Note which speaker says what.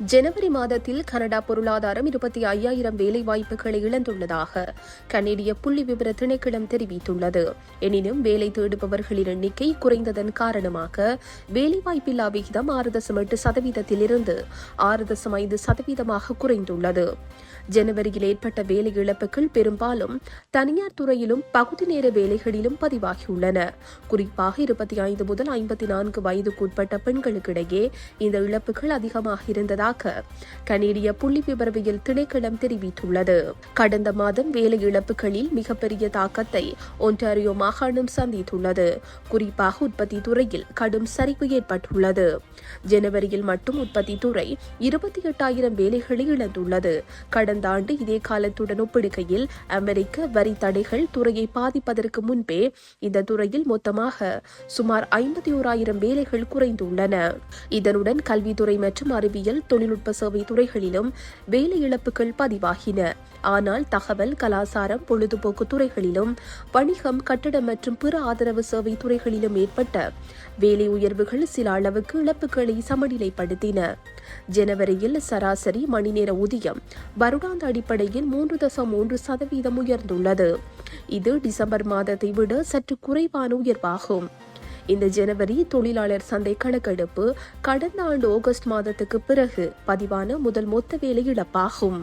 Speaker 1: ஜனவரி மாதத்தில் கனடா பொருளாதாரம் இருபத்தி ஐயாயிரம் வேலைவாய்ப்புகளை இழந்துள்ளதாக கனேடிய புள்ளி விவர திணைக்களம் தெரிவித்துள்ளது. எனினும் வேலை தேடுபவர்களின் எண்ணிக்கை குறைந்ததன் காரணமாக வேலைவாய்ப்பில்லா விகிதம் ஆறு தசம் எட்டு சதவீதத்திலிருந்து ஆறு தசம் ஐந்து சதவீதமாக குறைந்துள்ளது. ஜனவரியில் ஏற்பட்ட வேலை இழப்புகள் பெரும்பாலும் தனியார் துறையிலும் பகுதி நேர வேலைகளிலும் பதிவாகியுள்ளன. குறிப்பாக இருபத்தி ஐந்து முதல் ஐம்பத்தி நான்கு வயதுக்குட்பட்ட பெண்களுக்கிடையே இந்த இழப்புகள் அதிகமாக இருந்ததாக வருவதாக கனேடிய புள்ளி விபரவியல் திணைக்களம் தெரிவித்துள்ளது. கடந்த மாதம் வேலை இழப்புகளில் மிகப்பெரிய தாக்கத்தை ஒன்டாரியோ மாகாணம் சந்தித்துள்ளது. குறிப்பாக உற்பத்தி துறையில் கடும் சரிவு ஏற்பட்டுள்ளது. ஜனவரியில் மட்டும் உற்பத்தி துறை இருபத்தி எட்டாயிரம் வேலைகளை இழந்துள்ளது. கடந்த ஆண்டு இதே காலத்துடன் ஒப்பிடுகையில் அமெரிக்க வரி தடைகள் துறையை பாதிப்பதற்கு முன்பே இந்த துறையில் மொத்தமாக சுமார் ஐம்பத்தி ஓராயிரம் வேலைகள் குறைந்துள்ளன. இதனுடன் கல்வித்துறை மற்றும் அறிவியல் தொழில்நுட்ப சேவை துறைகளிலும் வேலை இழப்புகள் பதிவாகின. ஆனால் தகவல் கலாசாரம் பொழுதுபோக்கு துறைகளிலும் வணிகம் கட்டடம் மற்றும் பிற ஆதரவு சேவை துறைகளிலும் ஏற்பட்ட வேலை உயர்வுகள் சில அளவுக்கு இழப்புகளை சமநிலைப்படுத்தின. ஜனவரியில் சராசரி மணிநேர ஊதியம் வருடாந்த அடிப்படையில் மூன்று தசம் மூன்று சதவீதம் உயர்ந்துள்ளது. இது டிசம்பர் மாதத்தை விட சற்று குறைவான உயர்வாகும். இந்த ஜனவரி தொழிலாளர் சந்தை கணக்கெடுப்பு கடந்த ஆண்டு ஆகஸ்ட் மாதத்துக்கு பிறகு பதிவான முதல் மொத்த வேலை இழப்பாகும்.